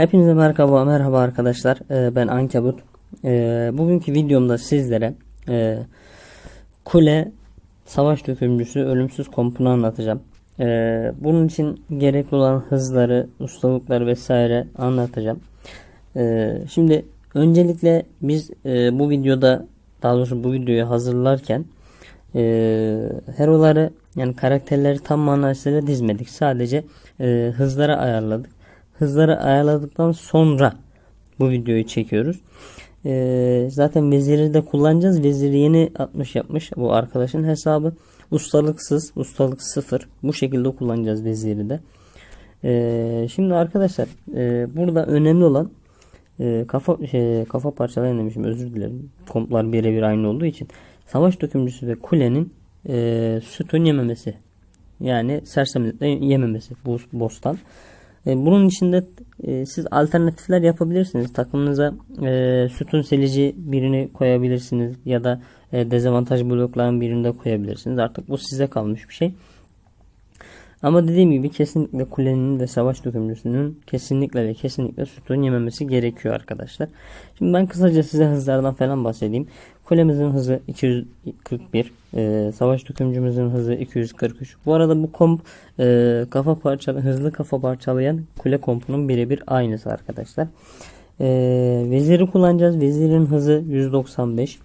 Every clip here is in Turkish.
Hepinize merhaba merhaba arkadaşlar. Ee, ben Ankabut. Ee, bugünkü videomda sizlere e, kule savaş dökümcüsü ölümsüz kompunu anlatacağım. Ee, bunun için gerekli olan hızları, ustalıkları vesaire anlatacağım. Şimdi öncelikle biz e, bu videoda daha doğrusu bu videoyu hazırlarken e, heroları yani karakterleri tam manasıyla dizmedik. Sadece hızlara ayarladık. Hızları ayarladıktan sonra bu videoyu çekiyoruz. E, zaten veziri de kullanacağız. Veziri yeni 60 yapmış bu arkadaşın hesabı. Ustalıksız, ustalık sıfır. Bu şekilde kullanacağız veziri de. E, şimdi arkadaşlar e, burada önemli olan e, kafa şey, kafa parçalayın demişim özür dilerim. Komplar birebir aynı olduğu için. Savaş dökümcüsü ve kulenin e, sütun yememesi. Yani sersemlikle yememesi bu boss'tan. E, bunun içinde e, siz alternatifler yapabilirsiniz. Takımınıza e, sütun selici birini koyabilirsiniz ya da e, dezavantaj blokların birini de koyabilirsiniz. Artık bu size kalmış bir şey. Ama dediğim gibi kesinlikle kulenin ve savaş dökümcüsünün kesinlikle ve kesinlikle sütun yememesi gerekiyor arkadaşlar. Şimdi ben kısaca size hızlardan falan bahsedeyim. Kulemizin hızı 241. E, savaş dökümcümüzün hızı 243. Bu arada bu komp e, kafa parçalı, hızlı kafa parçalayan kule kompunun birebir aynısı arkadaşlar. E, veziri kullanacağız. Vezirin hızı 195.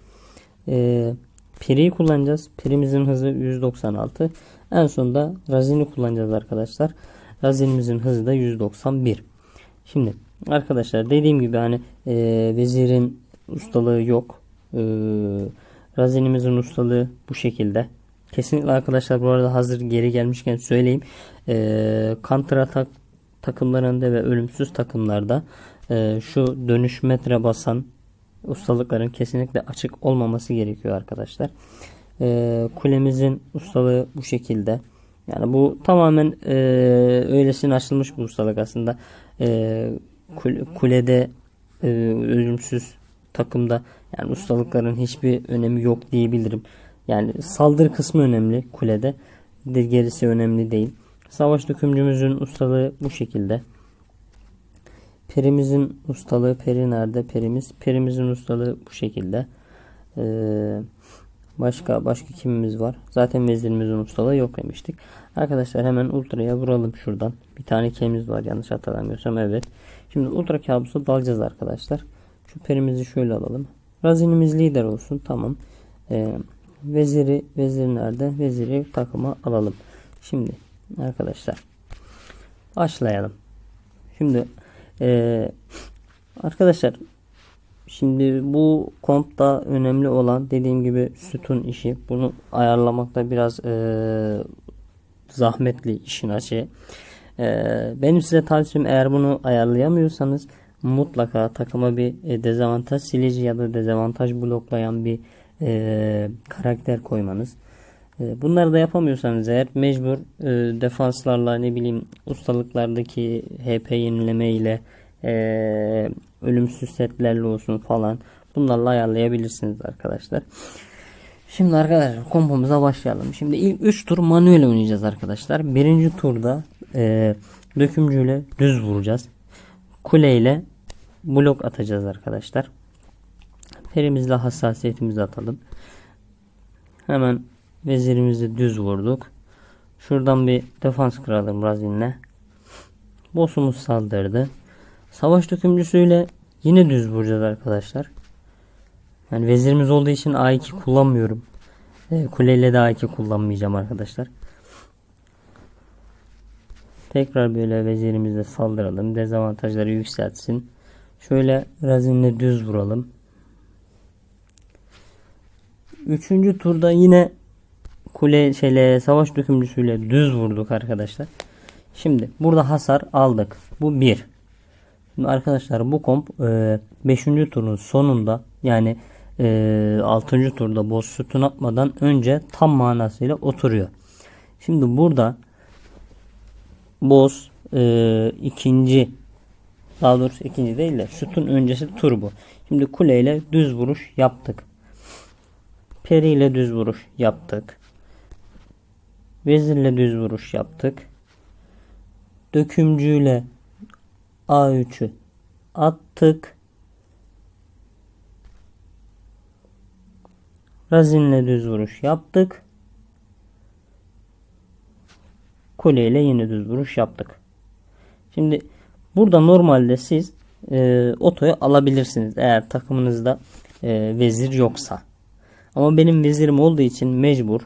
E, Piri'yi kullanacağız. Pirimizin hızı 196. En sonunda razini kullanacağız arkadaşlar. Razinimizin hızı da 191. Şimdi arkadaşlar dediğim gibi hani e, vezirin ustalığı yok. E, razinimizin ustalığı bu şekilde. Kesinlikle arkadaşlar bu arada hazır geri gelmişken söyleyeyim. E, counter atak takımlarında ve ölümsüz takımlarda e, şu dönüş metre basan ustalıkların kesinlikle açık olmaması gerekiyor arkadaşlar. E, kulemizin ustalığı bu şekilde. Yani bu tamamen e, öylesine açılmış bu ustalık aslında. E, kulede e, ölümsüz takımda yani ustalıkların hiçbir önemi yok diyebilirim. Yani saldırı kısmı önemli kulede. De gerisi önemli değil. Savaş dökümcümüzün ustalığı bu şekilde. Perimizin ustalığı peri nerede? Perimiz. Perimizin ustalığı bu şekilde. Ee, başka başka kimimiz var? Zaten vezirimizin ustalığı yok demiştik. Arkadaşlar hemen ultraya vuralım şuradan. Bir tane kemiz var yanlış hatırlamıyorsam evet. Şimdi ultra kabusa dalacağız arkadaşlar. Şu perimizi şöyle alalım. Razinimiz lider olsun. Tamam. Ee, veziri vezir nerede? Veziri takıma alalım. Şimdi arkadaşlar başlayalım. Şimdi ee, arkadaşlar şimdi bu kompta önemli olan dediğim gibi sütun işi. Bunu ayarlamakta biraz ee, zahmetli işin açığı. Ee, benim size tavsiyem eğer bunu ayarlayamıyorsanız mutlaka takıma bir e, dezavantaj silici ya da dezavantaj bloklayan bir e, karakter koymanız. E, bunları da yapamıyorsanız eğer mecbur e, defanslarla ne bileyim ustalıklardaki HP yenileme ile e, ölümsüz setlerle olsun falan bunlarla ayarlayabilirsiniz arkadaşlar. Şimdi arkadaşlar kombomuza başlayalım. Şimdi ilk 3 tur manuel oynayacağız arkadaşlar. Birinci turda e, dökümcüyle düz vuracağız. Kule ile blok atacağız arkadaşlar. Perimizle hassasiyetimizi atalım. Hemen vezirimizi düz vurduk. Şuradan bir defans kıralım Razin'le. Boss'umuz saldırdı. Savaş dökümcüsüyle yine düz vuracağız arkadaşlar. Yani vezirimiz olduğu için A2 kullanmıyorum. E, kuleyle de A2 kullanmayacağım arkadaşlar. Tekrar böyle vezirimizle saldıralım. Dezavantajları yükseltsin. Şöyle razinle düz vuralım. Üçüncü turda yine kule şeyle savaş dökümcüsüyle düz vurduk arkadaşlar. Şimdi burada hasar aldık. Bu bir. Şimdi arkadaşlar bu komp 5. E, turun sonunda yani e, 6. turda boss sütun atmadan önce tam manasıyla oturuyor. Şimdi burada boss e, ikinci daha doğrusu ikinci değil de sütun öncesi tur bu. Şimdi kuleyle düz vuruş yaptık. Peri ile düz vuruş yaptık. Vezirle düz vuruş yaptık. Dökümcüyle A3'ü attık. Razinle düz vuruş yaptık. Kuleyle yine düz vuruş yaptık. Şimdi burada normalde siz e, otoyu alabilirsiniz eğer takımınızda e, vezir yoksa. Ama benim vezirim olduğu için mecbur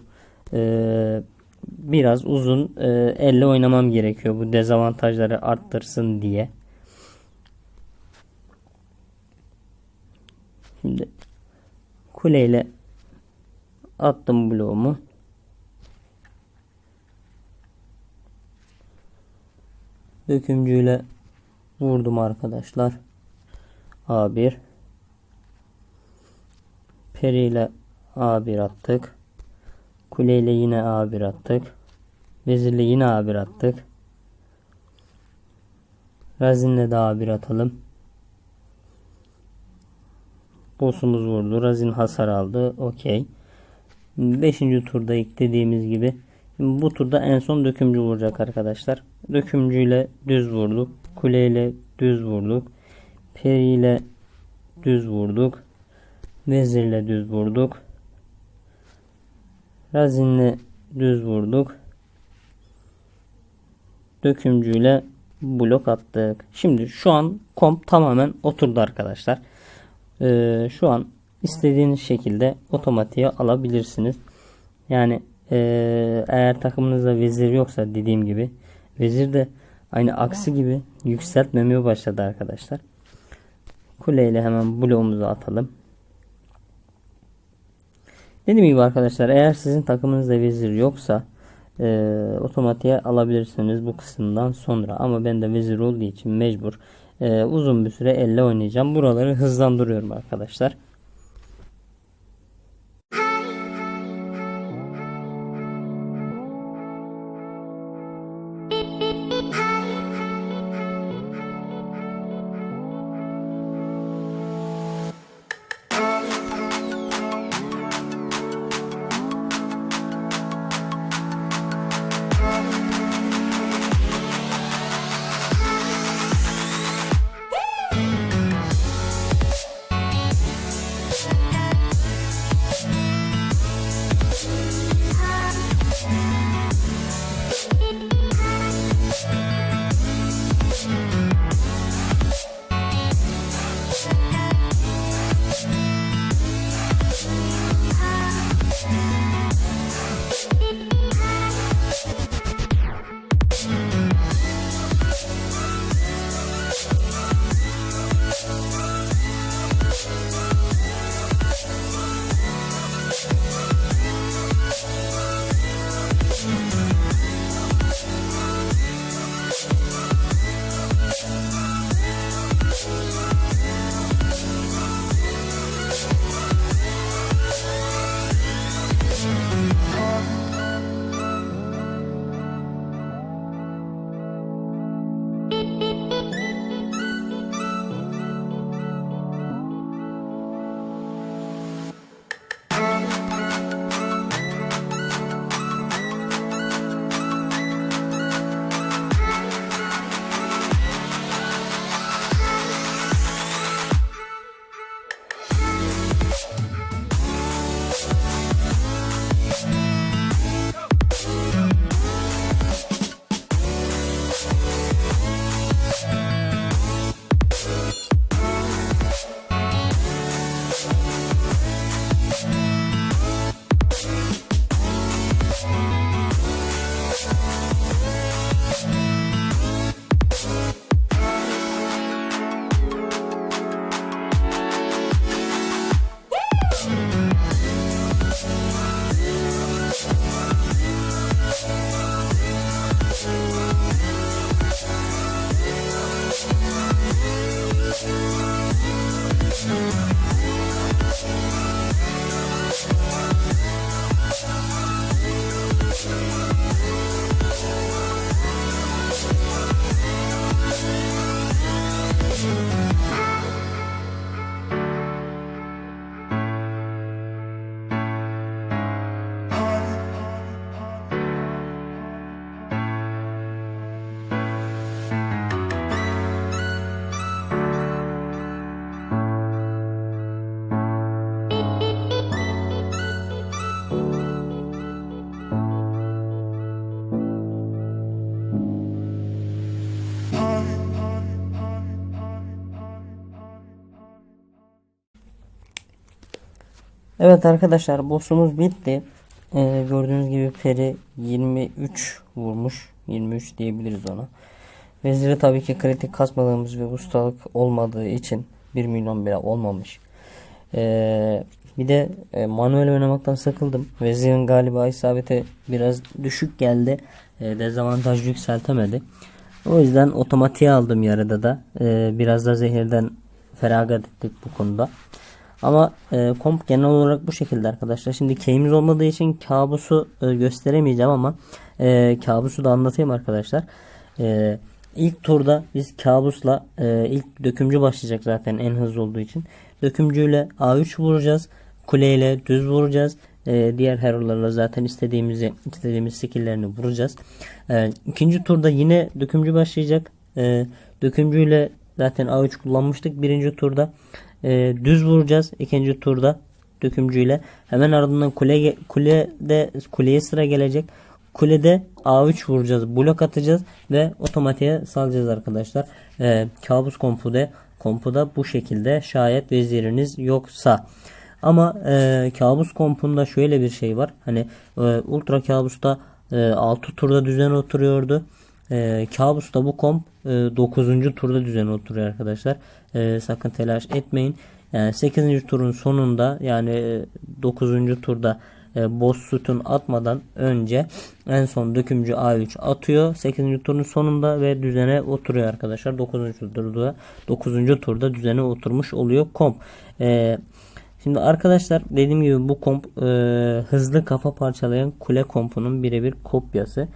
e, biraz uzun e, elle oynamam gerekiyor bu dezavantajları arttırsın diye. Şimdi kuleyle attım bloğumu. Dökümcüyle vurdum arkadaşlar. A1 Peri ile A1 attık. Kule ile yine A1 attık. Vezirle yine A1 attık. Razinle de A1 atalım. Boss'umuz vurdu. Razin hasar aldı. Okey. Beşinci turda ilk dediğimiz gibi. Şimdi bu turda en son dökümcü vuracak arkadaşlar. Dökümcüyle düz vurduk. Kuleyle düz vurduk. Periyle düz vurduk. Vezirle düz vurduk. Razinle düz vurduk. Dökümcüyle blok attık. Şimdi şu an komp tamamen oturdu arkadaşlar. Ee, şu an istediğiniz şekilde otomatiğe alabilirsiniz. Yani ee, eğer takımınızda vezir yoksa dediğim gibi vezir de aynı aksi gibi yükseltmemeye başladı arkadaşlar. Kuleyle hemen bloğumuzu atalım. Dediğim gibi arkadaşlar eğer sizin takımınızda vezir yoksa e, otomatiğe alabilirsiniz bu kısımdan sonra. Ama ben de vezir olduğu için mecbur e, uzun bir süre elle oynayacağım. Buraları hızlandırıyorum arkadaşlar. Evet arkadaşlar boss'umuz bitti. Ee, gördüğünüz gibi peri 23 vurmuş. 23 diyebiliriz ona. Veziri tabii ki kritik kasmadığımız ve ustalık olmadığı için 1 milyon bile olmamış. Ee, bir de e, manuel oynamaktan sıkıldım. Vezirin galiba isabeti biraz düşük geldi. E, dezavantaj yükseltemedi. O yüzden otomatiğe aldım yarıda da. E, biraz da zehirden feragat ettik bu konuda. Ama e, komp genel olarak bu şekilde arkadaşlar. Şimdi keyimiz olmadığı için kabusu e, gösteremeyeceğim ama e, kabusu da anlatayım arkadaşlar. E, ilk turda biz kabusla e, ilk dökümcü başlayacak zaten en hızlı olduğu için. Dökümcüyle A3 vuracağız. Kuleyle düz vuracağız. E, diğer hero'larla zaten istediğimizi istediğimiz skill'lerini vuracağız. E, ikinci turda yine dökümcü başlayacak. E, dökümcüyle zaten A3 kullanmıştık birinci turda. E, düz vuracağız ikinci turda dökümcüyle. Hemen ardından kule kulede kuleye sıra gelecek. Kulede A3 vuracağız. Blok atacağız ve otomatiğe salacağız arkadaşlar. E, kabus kompuda kompuda bu şekilde şayet veziriniz yoksa. Ama e, kabus kompunda şöyle bir şey var. Hani e, ultra kabusta e, 6 turda düzen oturuyordu. E, kabusta bu komp e, 9. turda düzen oturuyor arkadaşlar. E, sakın telaş etmeyin. Yani 8. turun sonunda yani e, 9. turda e, boss sütun atmadan önce en son dökümcü A3 atıyor. 8. turun sonunda ve düzene oturuyor arkadaşlar. 9. turda 9. turda düzene oturmuş oluyor komp. E, Şimdi arkadaşlar dediğim gibi bu komp e, hızlı kafa parçalayan kule kompunun birebir kopyası.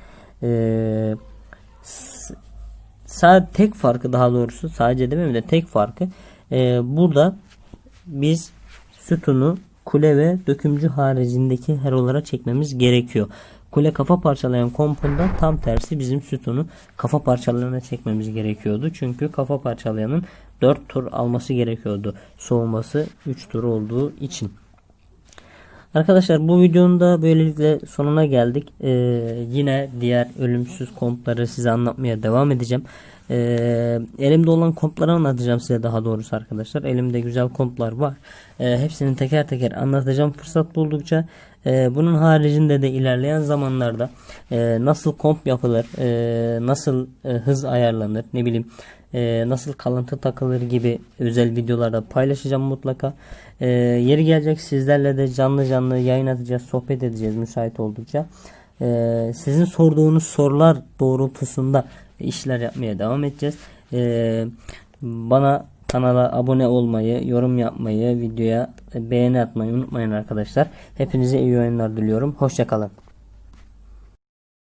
E, sadece tek farkı daha doğrusu sadece demeyeyim de tek farkı e, burada biz sütunu kule ve dökümcü haricindeki herolara çekmemiz gerekiyor. Kule kafa parçalayan kompunda tam tersi bizim sütunu kafa parçalarına çekmemiz gerekiyordu. Çünkü kafa parçalayanın 4 tur alması gerekiyordu. Soğuması 3 tur olduğu için. Arkadaşlar bu videonun da böylelikle sonuna geldik. Ee, yine diğer ölümsüz kompları size anlatmaya devam edeceğim. Ee, elimde olan kompları anlatacağım size daha doğrusu arkadaşlar. Elimde güzel komplar var. Ee, hepsini teker teker anlatacağım fırsat buldukça. Ee, bunun haricinde de ilerleyen zamanlarda e, nasıl komp yapılır, e, nasıl e, hız ayarlanır, ne bileyim e, nasıl kalıntı takılır gibi özel videolarda paylaşacağım mutlaka. E, yeri gelecek sizlerle de canlı canlı yayın atacağız, sohbet edeceğiz müsait oldukça. E, sizin sorduğunuz sorular doğrultusunda işler yapmaya devam edeceğiz. E, bana kanala abone olmayı, yorum yapmayı, videoya beğeni atmayı unutmayın arkadaşlar. Hepinize iyi oyunlar diliyorum. Hoşçakalın.